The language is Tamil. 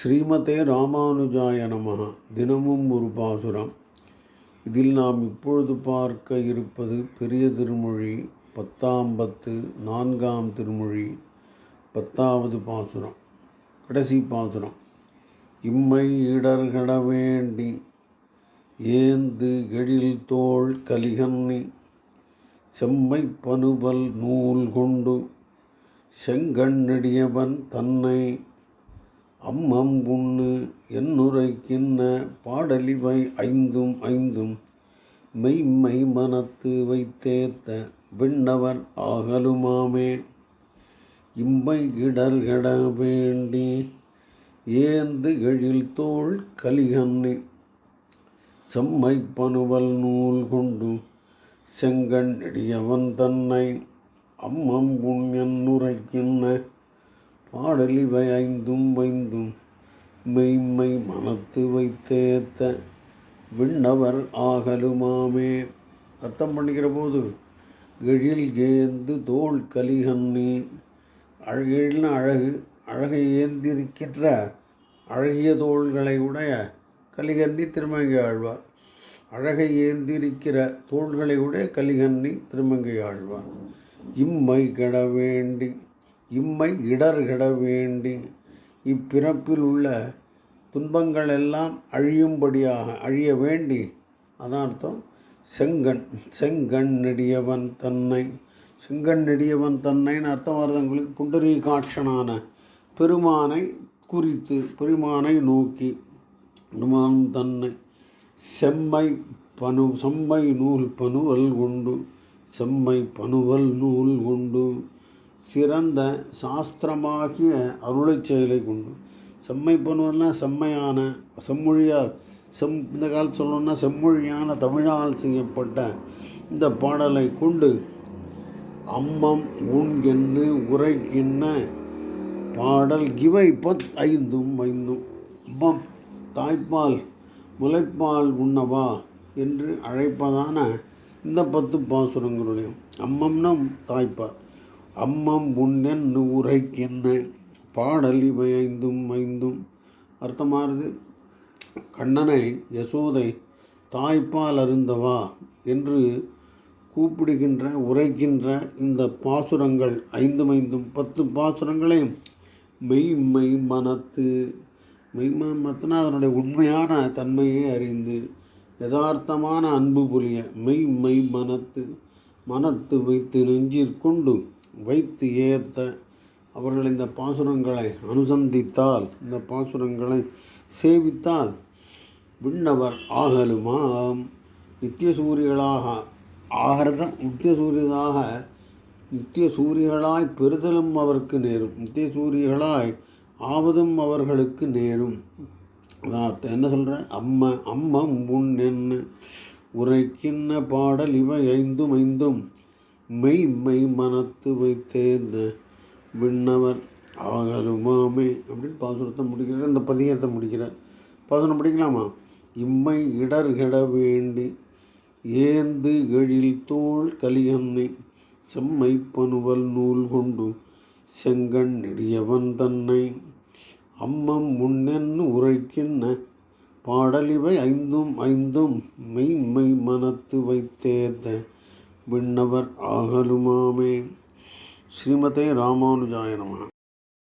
ஸ்ரீமதே ராமானுஜாய நமக தினமும் ஒரு பாசுரம். இதில் நாம் இப்பொழுது பார்க்க இருப்பது பெரிய திருமொழி பத்தாம் பத்து நான்காம் திருமொழி பத்தாவது பாசுரம் கடைசி பாசுரம். இம்மை இடர்கட வேண்டி ஏந்து எழில் தோள் கலிகன்னி செம்மை பனுபல் நூல் கொண்டு செங்கண்ணடியவன் தன்னை அம்மம் புண்ணு என்னுரைக்கின்ன பாடலிவை ஐந்தும் ஐந்தும். மெய்மை மனத்து வைத்தேத்த விண்ணவர் ஆகலுமாமே. இம்பை இடர்கட வேண்டி ஏந்து எழில் தோல் கலிகன்னி செம்மை பனுவல் நூல் கொண்டு செங்கண் நெடியவன் தன்னை. அம்மம் புண் புண்ணியன் உரைக்கின்ன பாடலிவை ஐந்தும் வைந்தும் மெய்மை மனத்து வைத்தேத்த விண்ணவர் ஆகலுமாமே. அர்த்தம் பண்ணிக்கிற போது எழில் ஏந்து தோள் கலிகன்னி அழகெழில்னு அழகு அழகை ஏந்திருக்கின்ற அழகிய தோள்களை உடைய கலிகன்னி திருமங்கை ஆழ்வார். அழகை ஏந்திருக்கிற தோள்களை உடைய கலிகன்னி திருமங்கை ஆழ்வார். இம்மை கெட வேண்டி இம்மை இடர்கிட வேண்டி இப்பிறப்பில் உள்ள துன்பங்கள் எல்லாம் அழியும்படியாக அழிய வேண்டி அதான் அர்த்தம் செங்கண் செங்கண் நெடியவன் தன்னை செங்கண் நெடியவன் தன்னைன்னு அர்த்தம் வருது உங்களுக்கு புண்டரீ காட்சனான பெருமானை குறித்து பெருமானை நோக்கி பெருமான் தன்னை செம்மை பனு செம்மை நூல் பனுவல் கொண்டு செம்மை பனுவல் நூல் கொண்டு சிறந்த சாஸ்திரமாகிய அருளை செயலை கொண்டு. செம்மை பனுவல்னா செம்மையான செம்மொழியால் செம் இந்த காலத்து சொல்லணும்னா செம்மொழியான தமிழால் செய்யப்பட்ட இந்த பாடலை கொண்டு அம்மம் உன் என்று உரைக்கின்ற பாடல் இவை பத் ஐந்தும் ஐந்தும். அம்மம் தாய்ப்பால் முளைப்பால் உண்ணவா என்று அழைப்பதான இந்த பத்து பாசுரங்களுடைய அம்மம்னா தாய்ப்பால். அம்மம் உண்ணென் உரைக்கென்ன பாடல் இவை ஐந்தும் ஐந்தும் அர்த்தமானது? கண்ணனை யசோதை தாய்ப்பால் அருந்தவா என்று கூப்பிடுகின்ற உரைக்கின்ற இந்த பாசுரங்கள் ஐந்தும் ஐந்தும் பத்து பாசுரங்களையும் மெய்மை மனத்து மெய்மை மனத்துனா அதனுடைய உண்மையான தன்மையை அறிந்து யதார்த்தமான அன்பு புரிய மெய்மை மனத்து மனத்து வைத்து நெஞ்சிற்கொண்டு வைத்து ஏத்த அவர்கள் இந்த பாசுரங்களை அனுசந்தித்தால் இந்த பாசுரங்களை சேவித்தால் விண்ணவர் ஆகலுமாம். நித்திய சூரியர்களாக ஆகிறத நித்திய சூரியதாக நித்திய சூரியர்களாய் பெறுதலும் அவருக்கு நேரும். நித்திய சூரியர்களாய் ஆவதும் அவர்களுக்கு நேரும். அதான் என்ன சொல்கிறேன் அம்ம அம்மம் உன் என்ன உரைக்கின்ன பாடல் இவை ஐந்தும் ஐந்தும். மெய் மனத்து வைத்தேர்ந்த விண்ணவர் ஆகருமாமே அப்படின்னு பாசுரத்தை முடிக்கிறார். இந்த பதியத்தை முடிக்கிறார். பாசுரம் படிக்கலாமா? இம்மை இடர்கிட வேண்டி ஏந்து எழில் தோல் கலியன்னை செம்மை பனுவல் நூல் கொண்டு செங்கண் நெடியவன் தன்னை. அம்மம் முன்னென்னு உரைக்கின்ன பாடலிவை ஐந்தும் ஐந்தும் மெய் மனத்து வைத்தேர்ந்த விண்ணவர் ஆகலுமாமே. ஸ்ரீமதே ராமானுஜாய நம